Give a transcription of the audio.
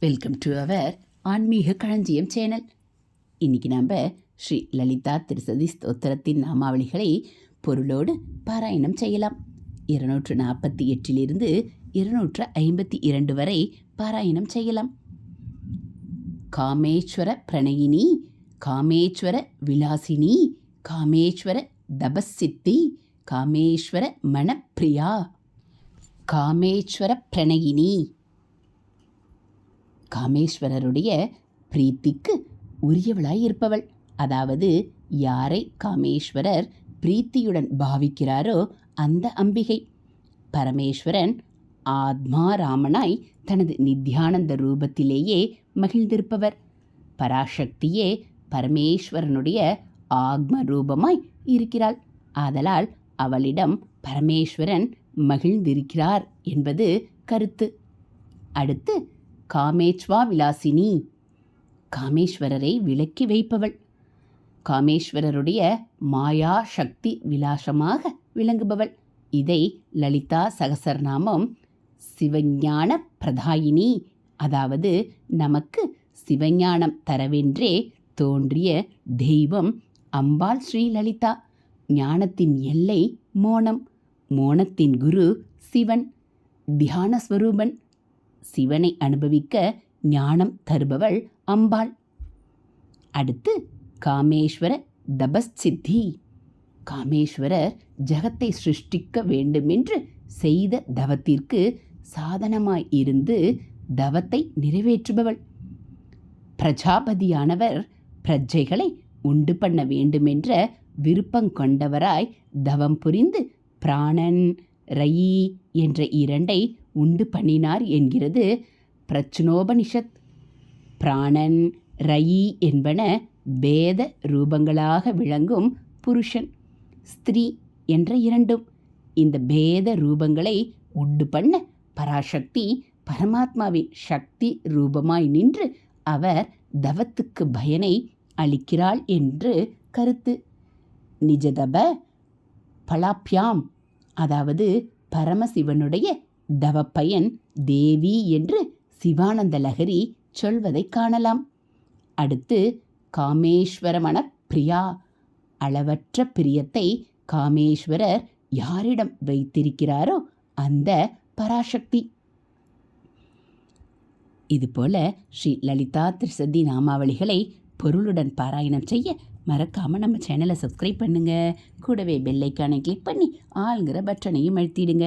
Welcome to our ஆன்மீக களஞ்சியம் channel. இன்னைக்கு நாம் ஸ்ரீ லலிதா திருசதி ஸ்தோத்திரத்தின் நாமாவளிகளை பொருளோடு பாராயணம் செய்யலாம். இருநூற்று நாற்பத்தி எட்டிலிருந்து இருநூற்று ஐம்பத்தி இரண்டு வரை பாராயணம் செய்யலாம். காமேஸ்வர பிரணயினி காமேஸ்வர விலாசினி காமேஸ்வர தபசித்தி காமேஸ்வர மணப்பிரியா காமேஸ்வர பிரணயினி. காமேஸ்வரருடைய பிரீத்திக்கு உரியவளாய் இருப்பவள். அதாவது யாரை காமேஸ்வரர் பிரீத்தியுடன் பாவிக்கிறாரோ அந்த அம்பிகை. பரமேஸ்வரன் ஆத்மா ராமனாய் தனது நித்யானந்த ரூபத்திலேயே மகிழ்ந்திருப்பவர். பராசக்தியே பரமேஸ்வரனுடைய ஆத்ம ரூபமாய் இருக்கிறாள். ஆதலால் அவளிடம் பரமேஸ்வரன் மகிழ்ந்திருக்கிறார் என்பது கருத்து. அடுத்து காமேச்வா விலாசினி. காமேஸ்வரரை விலக்கி வைப்பவள். காமேஸ்வரருடைய மாயா சக்தி விலாசமாக விளங்குபவள். இதை லலிதா சகசரநாமம் சிவஞான பிரதாயினி அதாவது நமக்கு சிவஞானம் தரவென்றே தோன்றிய தெய்வம் அம்பாள் ஸ்ரீ லலிதா. ஞானத்தின் எல்லை மோனம். மோனத்தின் குரு சிவன். தியானஸ்வரூபன். சிவனை அனுபவிக்க ஞானம் தருபவள் அம்பாள். அடுத்து காமேஸ்வர தபஸ்சித்தி. காமேஸ்வரர் ஜகத்தை சிருஷ்டிக்க வேண்டுமென்று செய்த தவத்திற்கு சாதனமாய் இருந்து தவத்தை நிறைவேற்றுபவள். பிரஜாபதியானவர் பிரஜைகளை உண்டு பண்ண வேண்டுமென்ற விருப்பம் கொண்டவராய் தவம் புரிந்து பிராணன் ரயி என்ற இரண்டை உண்டு பண்ணினார் என்கிறது பிரச்சனோபனிஷத். பிராணன் ரயி என்பன பேத ரூபங்களாக விளங்கும் புருஷன் ஸ்திரீ என்ற இரண்டும். இந்த பேத ரூபங்களை உண்டு பண்ண பராசக்தி பரமாத்மாவின் சக்தி ரூபமாய் நின்று அவர் தவத்துக்கு பயனை அளிக்கிறாள் என்று கருத்து. நிஜதப பலாப்யாம் அதாவது பரமசிவனுடைய தவப்பையன் தேவி என்று சிவானந்த லகரி சொல்வதை காணலாம். அடுத்து காமேஸ்வரமன பிரியா. அளவற்ற பிரியத்தை காமேஸ்வரர் யாரிடம் வைத்திருக்கிறாரோ அந்த பராசக்தி. இதுபோல ஸ்ரீ லலிதா திரிசதி நாமாவளிகளை பொருளுடன் பாராயணம் செய்ய மறக்காமல் நம்ம சேனலை சப்ஸ்கிரைப் பண்ணுங்கள் கூடவே பெல்லைக்கானை கிளிக் பண்ணி ஆளுங்கிற பட்டனையும் அழுத்திடுங்க.